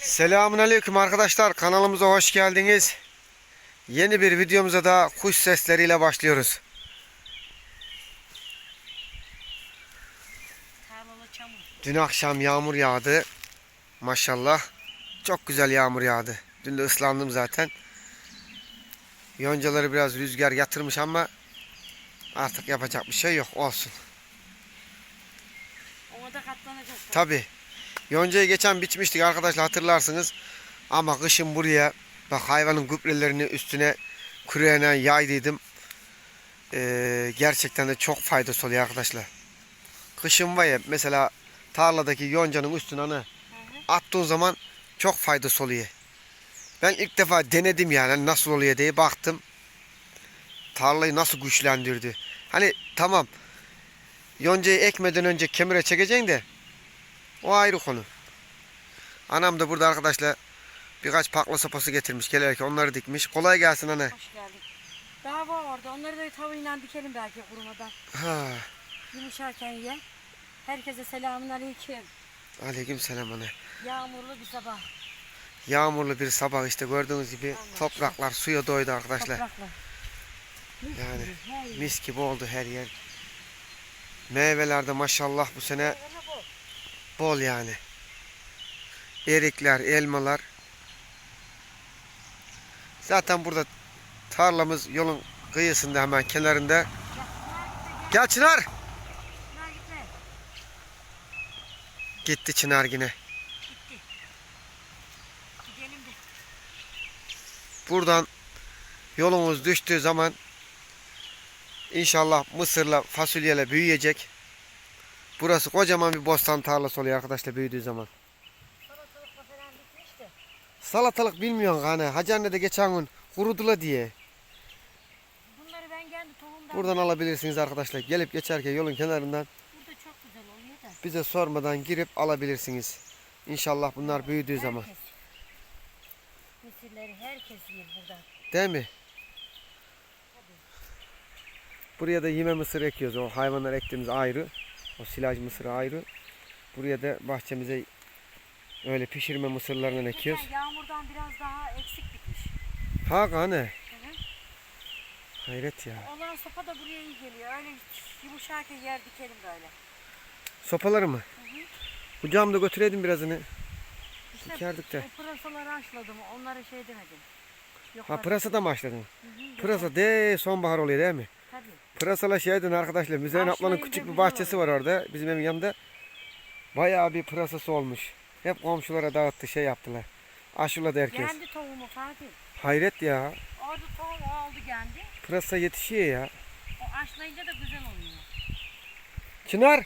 Selamun Aleyküm arkadaşlar kanalımıza hoş geldiniz. Yeni bir videomuza da kuş sesleriyle başlıyoruz. Dün akşam yağmur yağdı. Maşallah. Çok güzel yağmur yağdı. Dün de ıslandım zaten. Yoncaları biraz rüzgar yatırmış ama artık yapacak bir şey yok. Olsun. Ona da katlanacak. Tabi. Yoncayı geçen biçmiştik arkadaşlar hatırlarsınız. Ama kışın buraya bak hayvanın gübrelerini üstüne kuruyana yaydıydım. Ee, gerçekten de çok faydası oluyor arkadaşlar. Kışın var ya mesela tarladaki yoncanın üstüne hani attığın zaman çok faydası oluyor. Ben ilk defa denedim yani hani nasıl oluyor diye baktım. Tarlayı nasıl güçlendirdi. Hani tamam yoncayı ekmeden önce kemire çekeceksin de o ayrı konu. Anam da burada arkadaşlar birkaç pakla sopası getirmiş gelirken onları dikmiş. Kolay gelsin anne. Hoş geldin. Daha var orada. Onları da tavuğuyla dikelim belki kurumadan. Ha, Yumuşarken ye. Herkese selamun aleyküm. aleyküm selam anne. Yağmurlu bir sabah. Yağmurlu bir sabah işte gördüğünüz gibi Allah topraklar suya doydu arkadaşlar. Mis Yani gibi. Mis gibi oldu her yer. Meyvelerde maşallah bu sene. Bol yani. Erikler, elmalar. Zaten burada tarlamız yolun kıyısında hemen kenarında. Gel Çınar. Gitti Çınar yine. Buradan yolumuz düştüğü zaman inşallah mısırla fasulyeyle büyüyecek. Burası kocaman bir bostan tarlası oluyor arkadaşlar büyüdüğü zaman. Salatalıkla falan bitmiş de. Salatalık bilmiyorsun hani. Hacı anne de geçen gün kurudula diye. Bunları ben kendi tohumdan... Buradan alabilirsiniz arkadaşlar. Gelip geçerken yolun kenarından Burada çok güzel oluyor da. bize sormadan girip alabilirsiniz. İnşallah bunlar büyüdüğü zaman. Herkes. Mısırları herkes yer burada. Değil mi? Buraya da yeme mısır ekiyoruz. O hayvanlar ektiğimiz ayrı. O silaj mısırı ayrı. Buraya da bahçemize öyle pişirme mısırlarından ekiyoruz. Yağmurdan biraz daha eksik bitmiş. Ha hı. Hayret ya. Olan sopa da buraya iyi geliyor. Öyle yumuşarken yer dikelim böyle. Sopaları mı? Hı hı. Kucağımda götüreydin birazını. İşte Dikerdik de. o pırasaları haşladım. Onlara şey demedim. Yok Ha pırasa da mı başladın? Hı hı, Pırasa de sonbahar oluyor değil mi? Tabii. Pırasala şeyden arkadaşlar. Müzeyyen ablanın Haşlayınca küçük bir bahçesi var orada. Bizim evin yanında. Bayağı bir pırasası olmuş. Hep komşulara dağıttı şey yaptılar. Aşıladı herkes. Kendi tohumu Fatih. Hayret ya. Orada tohum o aldı kendi. Pırasa yetişiyor ya. O haşlayınca da güzel oluyor. Çınar.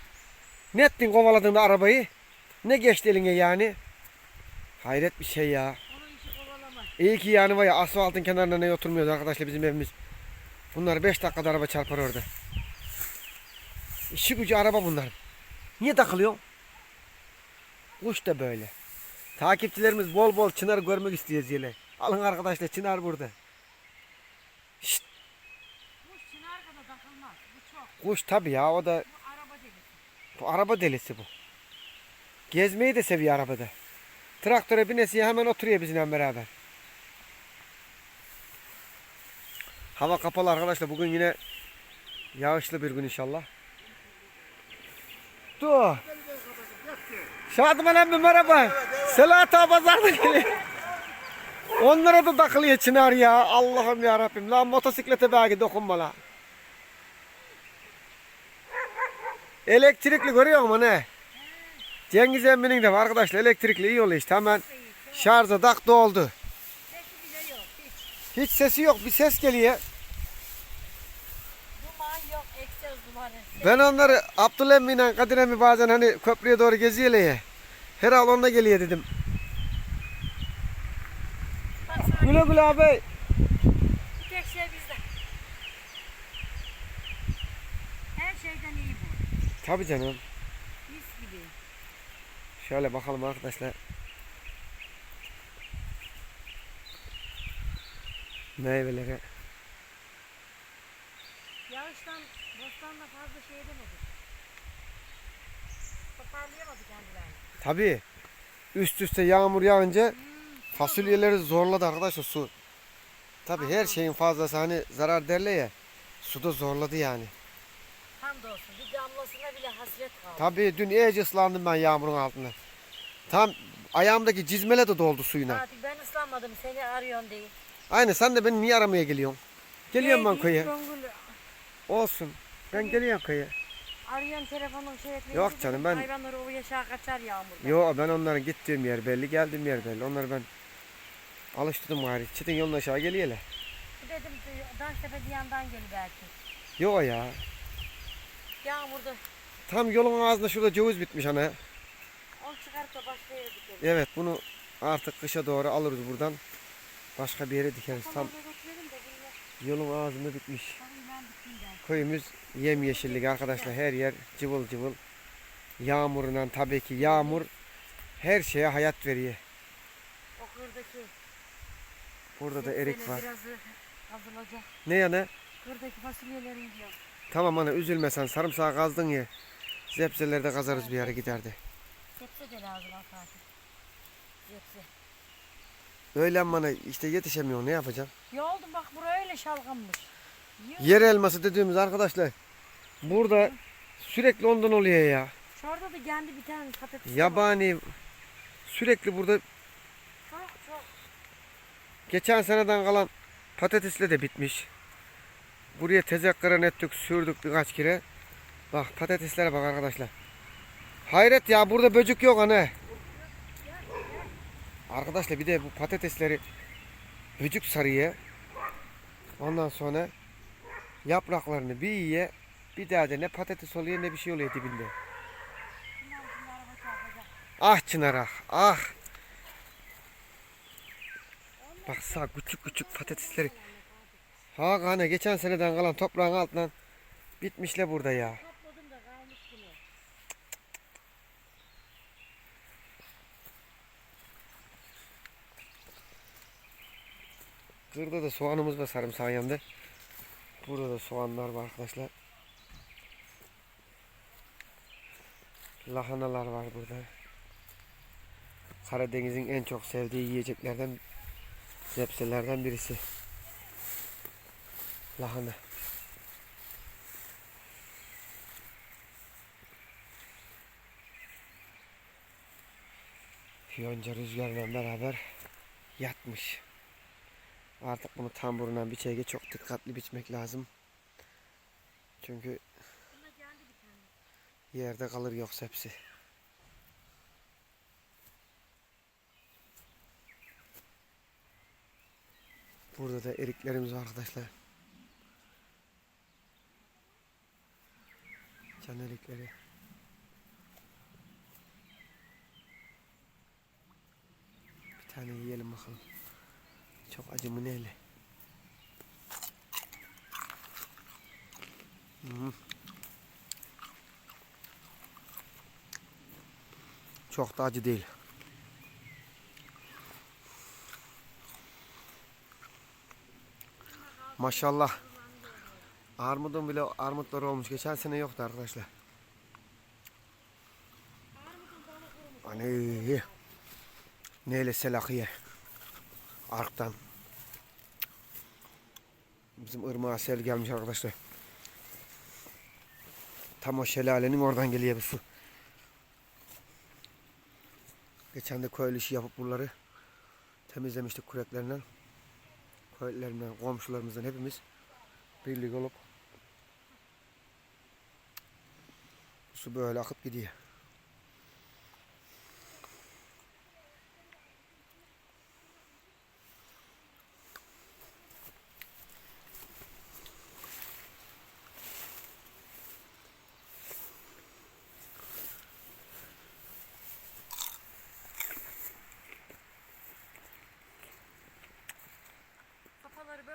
Ne ettin kovaladığında arabayı? Ne geçti eline yani? Hayret bir şey ya. İyi ki yani var ya asfaltın kenarına ne oturmuyordu arkadaşlar bizim evimiz. Bunlar 5 dakikada araba çarpar orada. İşi gücü araba bunlar. Niye takılıyor? Kuş da böyle. Takipçilerimiz bol bol Çınar görmek istiyor zile. Alın arkadaşlar Çınar burada. Bu çınar kadar takılmaz. Bu çok. Kuş tabi ya o da Bu araba delisi. bu araba delisi bu. Gezmeyi de seviyor arabada. Traktöre binesiye hemen oturuyor bizimle beraber. Hava kapalı arkadaşlar. Bugün yine yağışlı bir gün inşallah. Dur. Şadıman emmi merhaba. Selahattin pazarda geliyor. Onlara da takılıyor Çınar ya. Allah'ım ya Rabbim. Lan motosiklete belki dokunma la. Elektrikli görüyor musun ne? Cengiz emminin de var arkadaşlar. Elektrikli iyi oluyor işte. Hemen şarja tak doldu. Hiç sesi yok. Bir ses geliyor. Duman yok. Ben onları Abdullah emmiyle Kadir emmi bazen hani köprüye doğru geziyorlar ya. Herhalde onunla geliyor dedim. Güle güle abi. bir tek şey bizde. Her şeyden iyi bu. Tabii canım. Mis gibi. Şöyle bakalım arkadaşlar. Meyvelere. Tabii. üst üste yağmur yağınca fasulyeleri zorladı arkadaşlar su. Tabi her şeyin fazlası hani zarar derler ya. Su da zorladı yani. Hamdolsun bir damlasına bile hasret kaldı. Tabi dün iyice ıslandım ben yağmurun altında. Tam ayağımdaki cizmele de doldu suyuna. Fatih ben ıslanmadım seni arıyorsun değil. Aynı sen de beni niye aramaya geliyorsun? Geliyorum ben köye. Olsun. Ben geliyorum köye. Arıyorsun telefonun şey etmeyince Yok canım, ben- Hayvanları o yaşa kaçar yağmurda. Yo ben onların gittiğim yer belli, geldiğim yer belli. Onları ben alıştırdım gari. Çitin yolun aşağı geliyorlar. Dedim Daştepe yandan gel belki. Yo ya. Yağmurda Tam yolun ağzında şurada ceviz bitmiş ana. onu çıkarıp da başka yere dikelim. Evet bunu artık kışa doğru alırız buradan. Başka bir yere dikeriz. Tam Tamam buraya. yolun ağzında bitmiş. Tamam ben Köyümüz yemyeşillik arkadaşlar. Her yer cıvıl cıvıl. Yağmurundan tabii ki yağmur her şeye hayat veriyor. O kırdaki. Burada da erik var. Birazı. Ne yana? Kırdaki fasulyeleri yiyor. Tamam ana üzülmesen sarımsağı kazdın ya. Zepseleri de kazarız bir yere giderdi. Sebze de lazım Fatih. Sebze. Öyle bana işte yetişemiyor ne yapacağım? Ya oldu bak buraya öyle şalgammış. Yer elması dediğimiz arkadaşlar. Burada sürekli ondan oluyor ya. Şurada da kendi bir tane patates. Yabani sürekli burada Çok çok. geçen seneden kalan patatesle de bitmiş. Buraya tezekkaran ettik sürdük birkaç kere. Bak patateslere bak arkadaşlar. Hayret ya burada böcük yok ana. Arkadaşlar bir de bu patatesleri böcük sarıya. Ondan sonra yapraklarını bir yiye bir daha da ne patates oluyor ne bir şey oluyor dibinde. Ah Çınar ah. Ah. Bak sağ küçük küçük patatesleri. Ha hani geçen seneden kalan toprağın altından bitmişle burada ya. Kırda da soğanımız var sarımsağın yanında. Burada da soğanlar var arkadaşlar. Lahanalar var burada. Karadeniz'in en çok sevdiği yiyeceklerden zepselerden birisi. Lahana. Yonca rüzgarla beraber yatmış. Artık bunu tamburuna biçeye çok dikkatli biçmek lazım. Çünkü yerde kalır yoksa hepsi. Burada da eriklerimiz var arkadaşlar. Can erikleri. Bir tane yiyelim bakalım. Çok acı mı neyle? Hı. Çok da acı değil. Maşallah. Armudun bile armutları olmuş. Geçen sene yoktu arkadaşlar. Hani neyle selakiye. Arktan. Bizim ırmağa sel gelmiş arkadaşlar. Tam o şelalenin oradan geliyor bu su. Geçen de köylü işi yapıp buraları temizlemiştik küreklerinden. Köylülerimden, komşularımızdan hepimiz birlik olup su böyle akıp gidiyor. Sopaları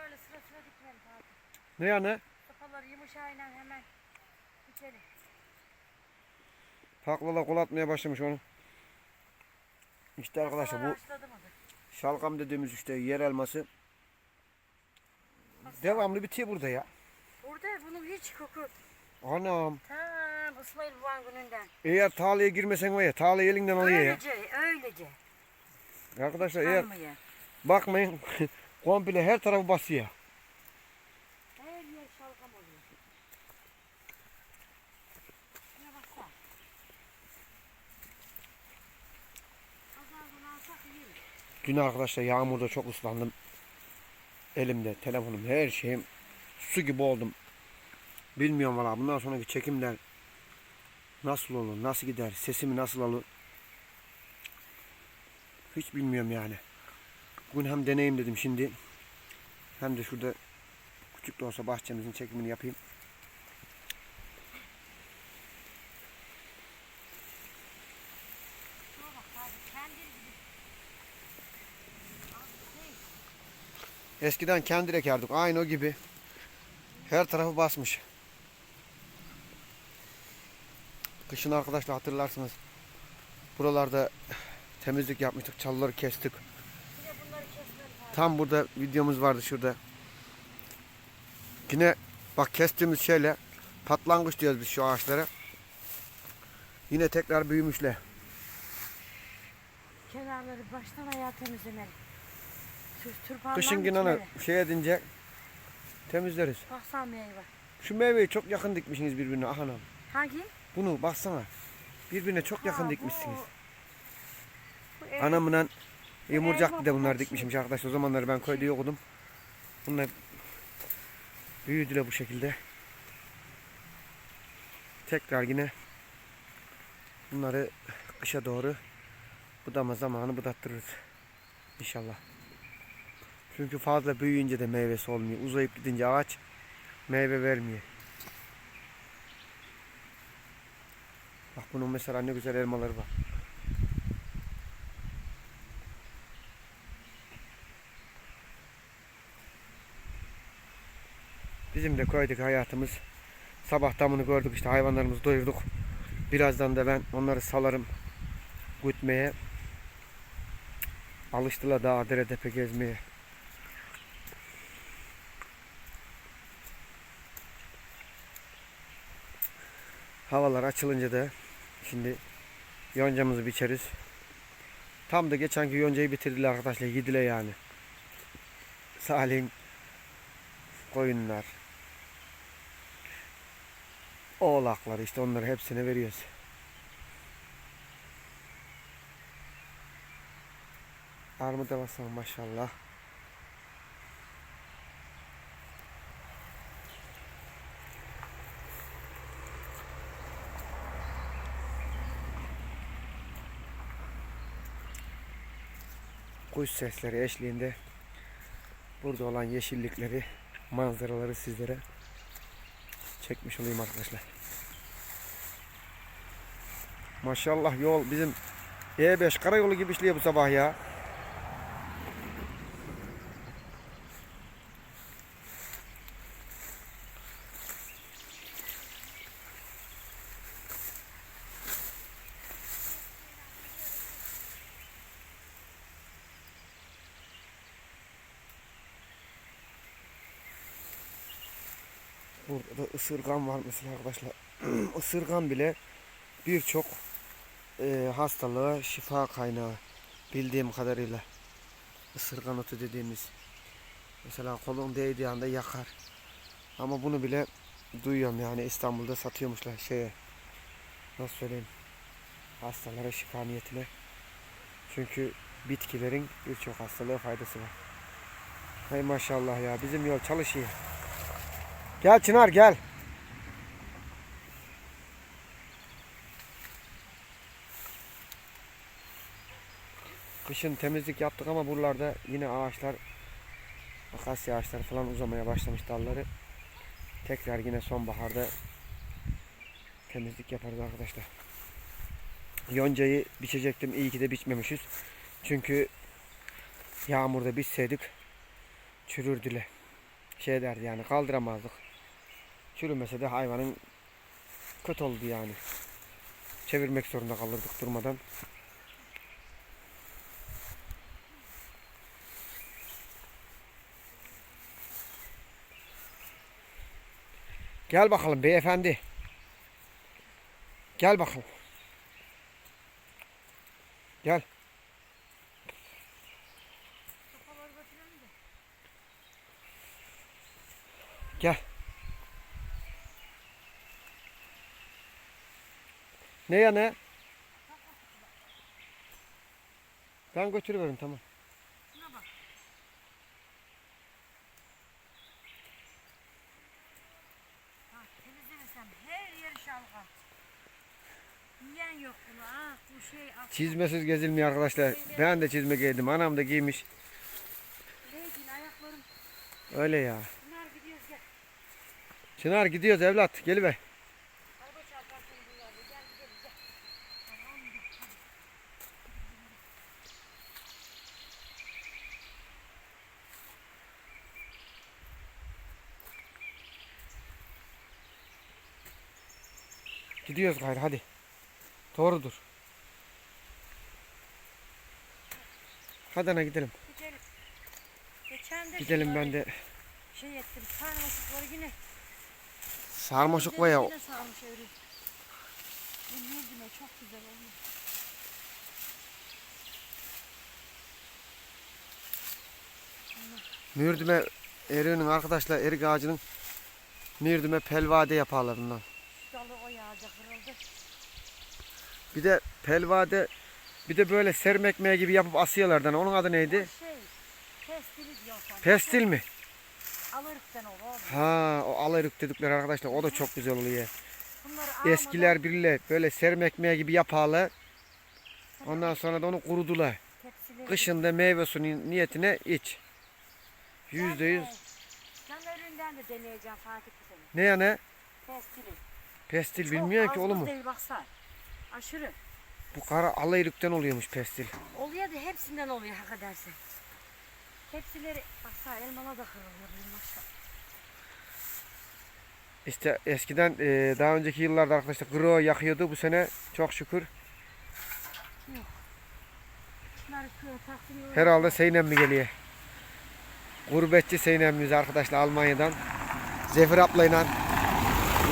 sıra dikelim Fatih. Ne yani? Sopaları yumuşağıyla hemen dikelim. Taklala kol atmaya başlamış onu. İşte arkadaşlar bu şalgam dediğimiz işte yer elması devamlı bitiyor burada ya. Burada bunun hiç koku. Anam. Ta İsmail babanın gününden. Eğer tarlaya girmesen var ya tarlayı elinden alıyor ya. Öylece, öylece. Arkadaşlar eğer Kalmıyor. bakmayın komple her tarafı basıyor. Her yer şalgam oluyor. Şuna baksana. Pazardan alsak iyi. Dün arkadaşlar yağmurda çok ıslandım. Elimde, telefonum, her şeyim su gibi oldum. Bilmiyorum valla bundan sonraki çekimler nasıl olur, nasıl gider, sesimi nasıl alır. Hiç bilmiyorum yani. Bugün hem deneyim dedim şimdi. Hem de şurada küçük de olsa bahçemizin çekimini yapayım. Şuna bak abi kendi gibi. Abi şey, Eskiden kendi ekerdik. Aynı o gibi. Her tarafı basmış. Kışın arkadaşlar hatırlarsınız. Buralarda temizlik yapmıştık. Çalıları kestik. Tam burada videomuz vardı şurada. Yine bak kestiğimiz şeyle patlangıç diyoruz biz şu ağaçlara. Yine tekrar büyümüşler. Kenarları baştan ayağa temizlemeli. Kışın bitmeli. şey edince temizleriz. Baksana meyve. Şu meyveyi çok yakın dikmişsiniz birbirine. Aha anam. Hangi? Bunu baksana. Birbirine çok yakın Ha, bu- dikmişsiniz. bu ev- Anamla yumurcak bir de bunlar dikmişim şey. arkadaşlar. O zamanları ben köyde yokudum. Bunlar büyüdüler bu şekilde. Tekrar yine bunları kışa doğru budama zamanı budattırırız. İnşallah. Çünkü fazla büyüyünce de meyvesi olmuyor. Uzayıp gidince ağaç meyve vermiyor. Bak bunun mesela ne güzel elmaları var. Bizim de köydeki hayatımız sabah damını gördük işte hayvanlarımızı doyurduk. Birazdan da ben onları salarım gütmeye. Alıştılar daha dere tepe gezmeye. Havalar açılınca da şimdi yoncamızı biçeriz. Tam da geçenki yoncayı bitirdiler arkadaşlar. Yediler yani. Salih'in koyunlar, oğlaklar işte onları hepsine veriyoruz. Armuda basalım maşallah. Kuş sesleri eşliğinde burada olan yeşillikleri, manzaraları sizlere çekmiş olayım arkadaşlar. Maşallah yol bizim E5 karayolu gibi işliyor bu sabah ya. Burada da ısırgan var mesela arkadaşlar. Isırgan bile birçok e, hastalığa şifa kaynağı bildiğim kadarıyla. Isırgan otu dediğimiz. Mesela kolun değdiği anda yakar. Ama bunu bile duyuyorum yani İstanbul'da satıyormuşlar şeye. Nasıl söyleyeyim? Hastalara şifa niyetine. Çünkü bitkilerin birçok hastalığa faydası var. Hay maşallah ya bizim yol çalışıyor. Gel Çınar gel. Kışın temizlik yaptık ama buralarda yine ağaçlar akasya ağaçları falan uzamaya başlamış dalları. Tekrar yine sonbaharda temizlik yaparız arkadaşlar. Yoncayı biçecektim. İyi ki de biçmemişiz. Çünkü yağmurda biçseydik çürürdüler şey derdi yani kaldıramazdık. Çürümese de hayvanın kötü oldu yani. Çevirmek zorunda kalırdık durmadan. Gel bakalım beyefendi. Gel bakalım. Gel. Gel. Ne ya ne? Ben götürüveririm tamam. Şuna bak. Ha, temizlemesem her yeri şalgam. Yiyen yok bunu. Ah bu şey. ah. Çizmesiz gezilmiyor arkadaşlar. Ben de çizme giydim. Anam da giymiş. Öyle ya. Çınar gidiyoruz evlat. Geliver. Gidiyoruz gayrı hadi. Doğrudur. Hadi ana gidelim. Gidelim. Geçen de Gidelim ben de. Şey ettim. Sarmaşıkları yine. Sarmaşık var ya. Yine sarmış öyle. Bu merdime çok güzel olmuş. Mürdüme eriğinin arkadaşlar erik ağacının mürdüme pelvade yaparlar bundan. Dalı o yağca kırıldı. Bir de pelvade bir de böyle serme ekmeği gibi yapıp asıyorlardan. Onun adı neydi? O şey. Pestil diyorsan. Pestil mi? Oğlum. Ha o alayırık dedikleri arkadaşlar o da çok güzel oluyor. Bunları Eskiler biriyle böyle serme ekmeği gibi yaparlar. Ondan sonra da onu kurudular. tepsileri- Kışında meyve suyu niyetine iç. Yüzde yüz. Sen önünden de deneyeceğim Fatih bu sene. Ne ya ne? Pestili. Pestil Çok bilmiyorum ki az oğlum buz mu? değil baksana. Aşırı. Bu kara alayırıktan oluyormuş pestil. Oluyor da hepsinden oluyor hak edersin. Hepsileri baksana elmalar da kırılıyor benim maşallah. İşte eskiden e, daha önceki yıllarda arkadaşlar gro yakıyordu. Bu sene çok şükür taktım. herhalde Seynem mi geliyor? Gurbetçi Seynem'imiz arkadaşlar Almanya'dan. Zefir ablayla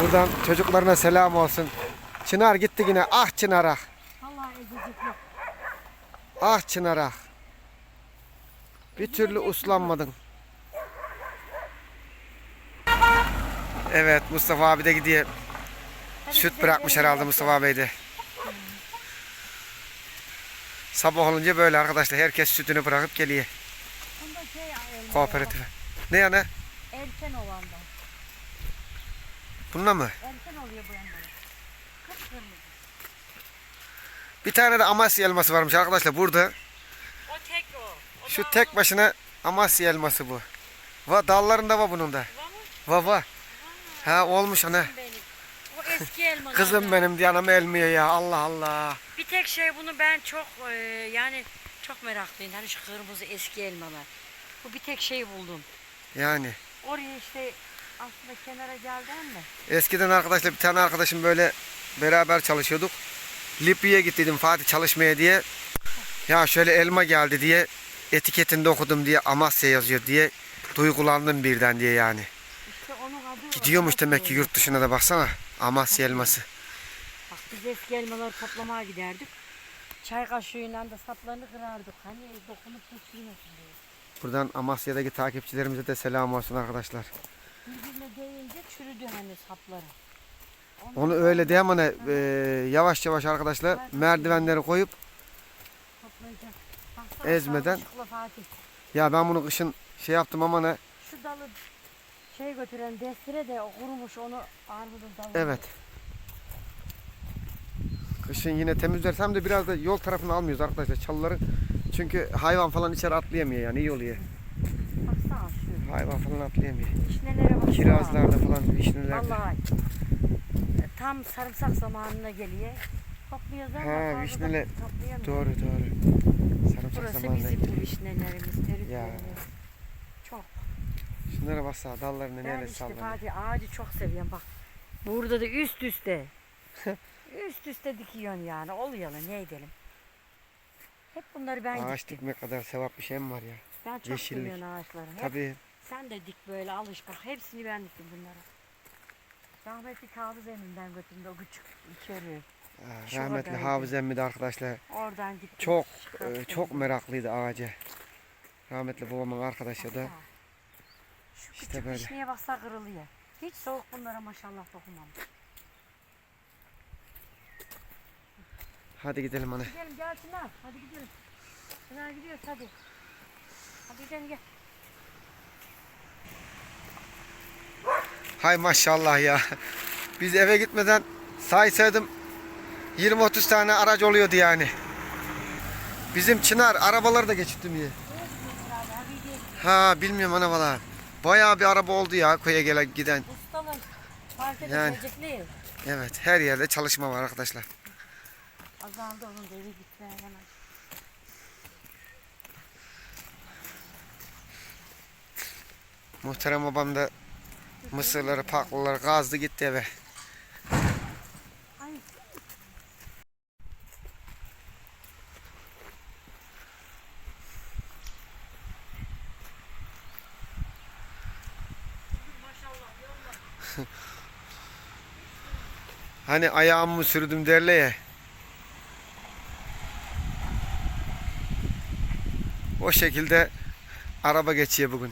buradan çocuklarına selam olsun. Çınar gitti yine. Ah Çınar ah. Ah Çınar ah. Bir türlü uslanmadın. Evet Mustafa abi de gidiyor. Süt bırakmış herhalde. Mustafa Bey de. Sabah olunca böyle arkadaşlar herkes sütünü bırakıp geliyor kooperatife. Ne yana? Erken olanda. Bununla mı? Erken oluyor bu elmalar. Bir tane de Amasya elması varmış arkadaşlar burada. O tek o. o Şu tek başına Amasya elması bu. Va dallarında var bunun da. Va mı? va. Ha olmuş ana. Benim. O eski elmalar. Kızım benim diye anam elmiyor ya Allah Allah. Bir tek şey bunu ben çok e, yani çok meraklıyım. Hani şu kırmızı eski elmalar. Bu bir tek şey buldum. Yani. Oraya işte aslında kenara geldi ama. Eskiden arkadaşlar bir tane arkadaşım böyle beraber çalışıyorduk. Libya'ya gittiydim Fatih çalışmaya diye. Ya şöyle elma geldi diye etiketinde okudum diye Amasya yazıyor diye duygulandım birden diye yani. İşte onun adı Gidiyormuş demek ki yurt dışına da baksana. Amasya elması. Bak biz eski elmaları toplamaya giderdik. Çay kaşığıyla da saplarını kırardık. Hani dokunup düşürmesin diye. Buradan Amasya'daki takipçilerimize de selam olsun arkadaşlar. Birbirine değince çürüdü hani sapları. Onu öyle diyeyim hani e, yavaş yavaş arkadaşlar merdivenleri koyup ezmeden. ya ben bunu kışın şey yaptım ama ne Şu dalı şey götüren destire de kurumuş onu armudun dalı. evet. Kışın yine temizlersem de biraz da yol tarafını almıyoruz arkadaşlar çalıları. Çünkü hayvan falan içeri atlayamıyor yani iyi oluyor. Baksana şu. Hayvan falan atlayamıyor. Vişnelere baksana. Kirazlarda falan vişnelerde. Vallahi. Tam sarımsak zamanına geliyor. Topluyoruz ama Ha, fazla da vişneler- toplayamıyoruz. Doğru doğru. Sarımsak Burası zamanında bizim vişnelerimiz, teriklerimiz. Çok. Şunlara baksana dallarını Ben neyle işte sallanıyor. Fatih ağacı çok seviyorum bak. Burada da üst üste. üst üste dikiyorsun yani. Oluyor lan ne edelim. Hep bunları ben Ağaç diktim. dikmek kadar sevap bir şey mi var ya? Ben çok yeşillik. seviyorum ağaçları. Hep Tabii. Sen de dik böyle alış bak. Hepsini ben diktim bunlara. Rahmetli kaldı zeminden götürdü o küçük içeri. Şu Rahmetli. Hafız emmi de arkadaşlar Oradan gittim. çok e, çok meraklıydı ağaca. Rahmetli babamın arkadaşı da. Şu İşte küçük böyle. vişneye baksa kırılıyor. Hiç soğuk bunlara maşallah dokunmam. Hadi gidelim ana. Gidelim gel Çınar. Hadi gidelim. Çınar gidiyoruz hadi. Hadi gidelim gel. Hay maşallah ya. Biz eve gitmeden saysaydım 20-30 tane araç oluyordu yani. Bizim Çınar arabaları da geçirdi mi? Ha bilmiyorum ana valla. Bayağı bir araba oldu ya köye gelen giden. Ustalar fark Yani. Evet her yerde çalışma var arkadaşlar. Azaldı onun da evi gitme hemen. Muhterem babam da mısırları, paklaları gazdı gitti eve. Hani ayağımı sürdüm derler ya. O şekilde araba geçiyor bugün.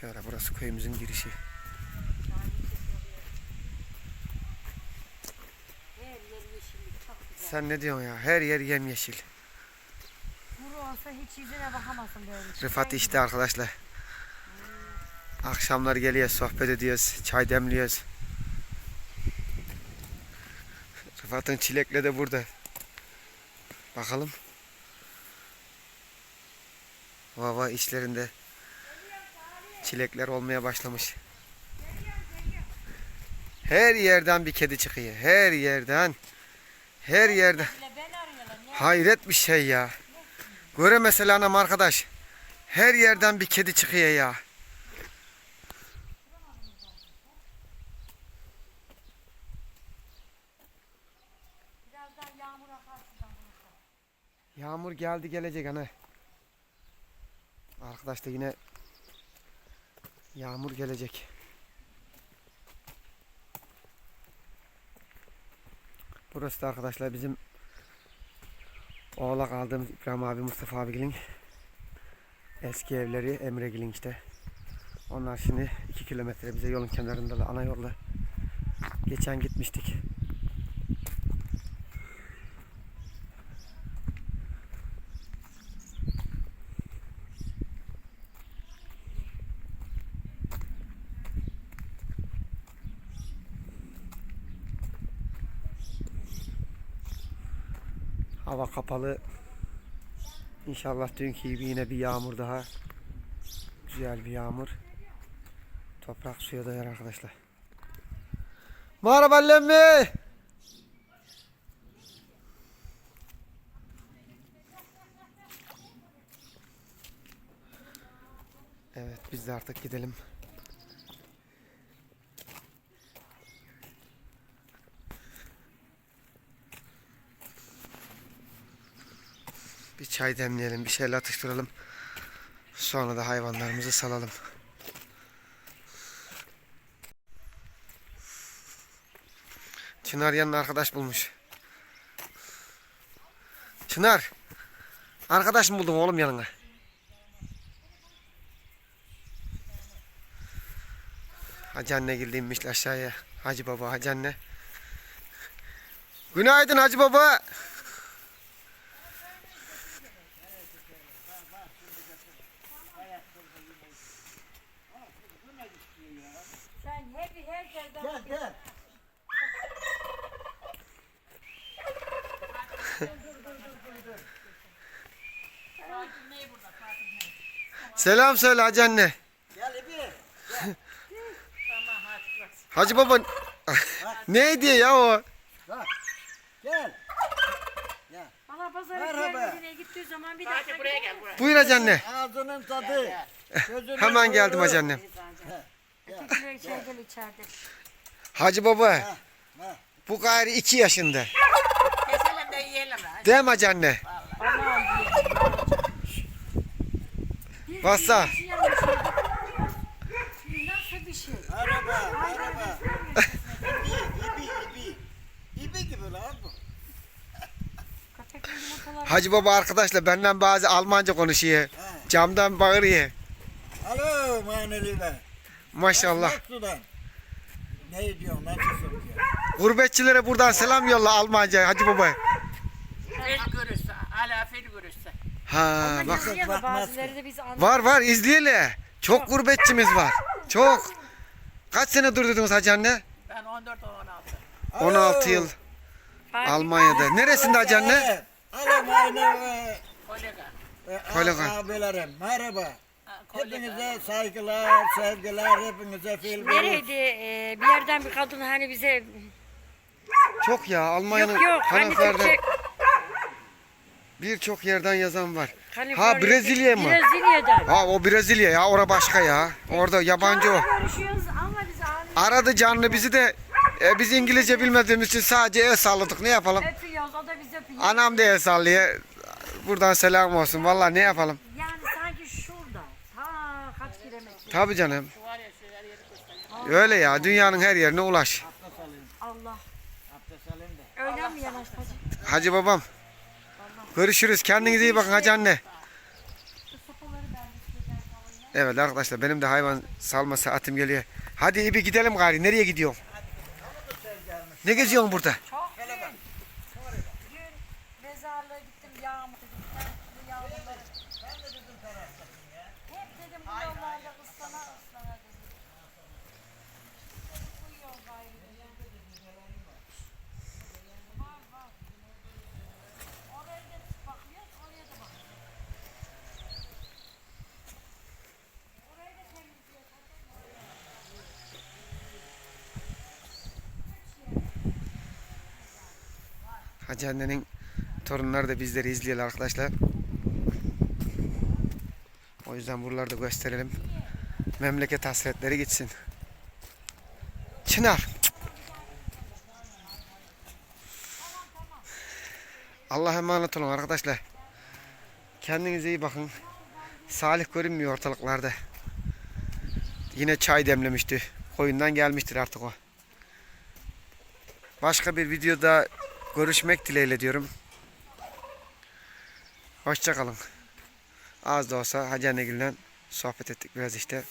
Şöyle burası köyümüzün girişi. her yer yeşillik çok güzel. Sen ne diyorsun ya? Her yer yemyeşil. Kuru olsa hiç yüzüne bakamazsın böyle. Rıfat işte arkadaşlar. Akşamlar geliyor sohbet ediyoruz. Çay demliyoruz. Rıfat'ın çilekle de burada. Bakalım. Vava içlerinde çilekler olmaya başlamış. Her yerden bir kedi çıkıyor. Her yerden. Her. Ne? Hayret bir şey ya. Göre mesela anam arkadaş. Her yerden bir kedi çıkıyor ya. Yağmur geldi gelecek ana. Arkadaş da yine yağmur gelecek. Burası da arkadaşlar bizim oğlak aldığımız İbrahim abi Mustafa abigilin eski evleri Emregil'in işte. Onlar şimdi 2 kilometre bize yolun kenarında da ana yolla geçen gitmiştik. Kapalı. İnşallah dünkü gibi yine bir yağmur daha. Güzel bir yağmur. Toprak suya doyar arkadaşlar. Merhaba Lemmi. Evet biz de artık gidelim. Çay demleyelim, bir şeyler atıştıralım. Sonra da hayvanlarımızı salalım. Çınar yanına arkadaş bulmuş. Çınar. Arkadaş mı buldun oğlum yanına? Hacı anne girdiğimmiş aşağıya. Hacı baba, hacı anne. Günaydın hacı baba. Sen hep herkesten Gel gel. Selam söyle hacı anne. Gel İbi. Hacı baba ne diye ya o? Bak. Gel. Gel. Bana pazara Merhaba. yerine gittiği zaman bir dakika buraya gel. Buyur hacı anne. Ağzının tadı. gözünün Hemen geldim hacı annem. Ötekiler içeride. Hacı baba Ha, ha. bu gayri iki yaşında. Lan. Değil mi hacı anne? Bassa. Nasıl bir şey? Araba, araba. İbi, ibi, ibi. İbi gibi lan bu. Hacı baba arkadaşlar benden bazı Almanca konuşuyor. Camdan bağırıyor. Alo maneli be. Maşallah. Ne diyorsun, nasılsın diyor. Gurbetçilere buradan selam yolla Almanca hacı baba. Fil görürse, ala fil görürse. Ha bak. Yazıyor da bakmaz bazıları da biz anlıyoruz. Var var izleyelim. Çok gurbetçimiz var. Çok. Kaç sene durdunuz hacı anne? Ben 14 16. 16 yıl Almanya'da. Neresinde hacı anne? Alo maneli Kolega. ve Kolega. abilerim. Merhaba. Ha, kolega. Hepinize saygılar, sevgiler, hepinize fil Nereydi? Ee, bir yerden bir kadın hani bize Çok ya Almanya'nın yok yok hani taraflarda Türkçe birçok yerden yazan var. Kaliforniya- Brezilya mı? Brezilya'dan. Ha o Brezilya ya ora başka ya. Orada yabancı o. Görüşüyoruz ama biz anlıyoruz. Aradı canlı bizi de e, biz İngilizce bilmediğimiz için sadece el salladık. Ne yapalım? Öpüyoruz o da bizi öpüyor. Anam da el sallıyor. Buradan selam olsun. Vallahi ne yapalım? Yani sanki şurada. Ta kaç kilometre. Tabii canım. Öyle ya dünyanın her yerine ulaş. Allah. Öyle mi yanaştacak? Hacı babam. Görüşürüz. Kendinize iyi bakın hacı anne. Evet arkadaşlar benim de hayvan salma saatim geliyor. Hadi iyi bir gidelim gari. Nereye gidiyorsun? Ne geziyorsun burada? Çok gün. Dün mezarlığa gittim yağmur dedim. Ben bu yağmurları. Hep dedim bu yollarda ıslana ıslana dedim. Dedim, Bu yol gayrı dedim. Var var. Oraya da bakıyoruz, oraya da bakıyoruz. Orayı da temizliyoruz. Hacı annenin torunları da bizleri izliyorlar arkadaşlar. O yüzden buralarda gösterelim. Memleket hasretleri gitsin. Çınar. Allah'a emanet olun arkadaşlar. Kendinize iyi bakın. Salih görünmüyor ortalıklarda. Yine çay demlemişti. Koyundan gelmiştir artık o. Başka bir videoda görüşmek dileğiyle diyorum. Hoşçakalın. Az da olsa Hacı Annegül'le sohbet ettik biraz işte.